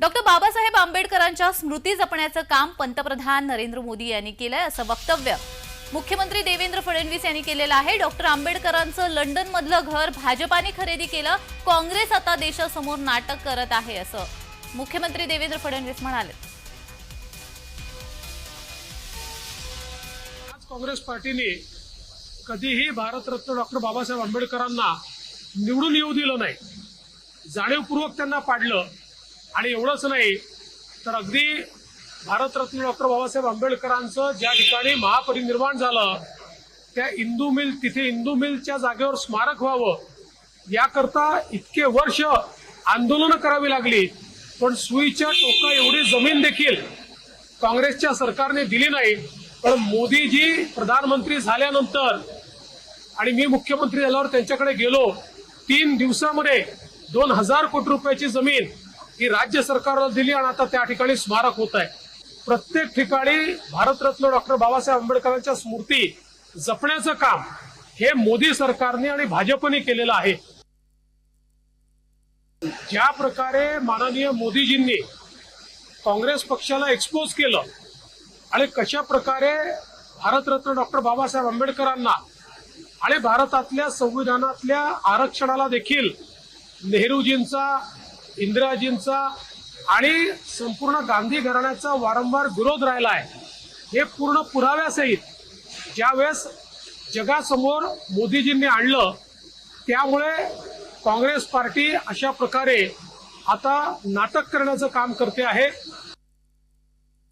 Doctor Babasaheb आंबेडकरांच्या स्मृती जपण्याचं काम पंतप्रधान नरेंद्र मोदी यांनी केलंय असं वक्तव्य मुख्यमंत्री देवेंद्र फडणवीस यांनी केलेलं आहे. डॉक्टर आंबेडकरांचं लंडनमधलं घर भाजपाने खरेदी केलं. काँग्रेस आता देशासमोर नाटक करत आहे असं मुख्यमंत्री देवेंद्र फडणवीस म्हणाले. आज काँग्रेस पार्टीने कधीही भारतरत्न डॉक्टर बाबासाहेब आंबेडकरांना निवडून येऊ दिलं नाही. जाणीवपूर्वक त्यांना पाडलं. आणि एवढंच नाही तर अगदी भारतरत्न डॉक्टर बाबासाहेब आंबेडकरांचं ज्या ठिकाणी महापरिनिर्वाण झालं त्या इंदू मिल तिथे इंदू मिलच्या जागेवर स्मारक व्हावं याकरता इतके वर्ष आंदोलनं करावी लागली. पण सुईच्या टोका एवढी जमीन देखील काँग्रेसच्या सरकारने दिली नाही. पण मोदीजी प्रधानमंत्री झाल्यानंतर आणि मी मुख्यमंत्री झाल्यावर त्यांच्याकडे गेलो तीन दिवसामध्ये दोन हजार कोटी रुपयाची जमीन ही राज्य सरकारला दिली आणि आता त्या ठिकाणी स्मारक होत आहे. प्रत्येक ठिकाणी भारतरत्न डॉक्टर बाबासाहेब आंबेडकरांच्या स्मृती जपण्याचं काम हे मोदी सरकारने आणि भाजपने केलेलं आहे. ज्या प्रकारे माननीय मोदीजींनी काँग्रेस पक्षाला एक्सपोज केलं आणि कशा प्रकारे भारतरत्न डॉक्टर बाबासाहेब आंबेडकरांना आणि भारतातल्या संविधानातल्या आरक्षणाला देखील नेहरूजींचा इंदिराजींचा आणि संपूर्ण गांधी घराण्याचा वारंवार विरोध राहिला आहे. हे पूर्ण पुराव्यासहित ज्यावेळेस जगासमोर मोदीजींनी आणलं त्यामुळे काँग्रेस पार्टी अशा प्रकारे आता नाटक करण्याचं काम करते आहे.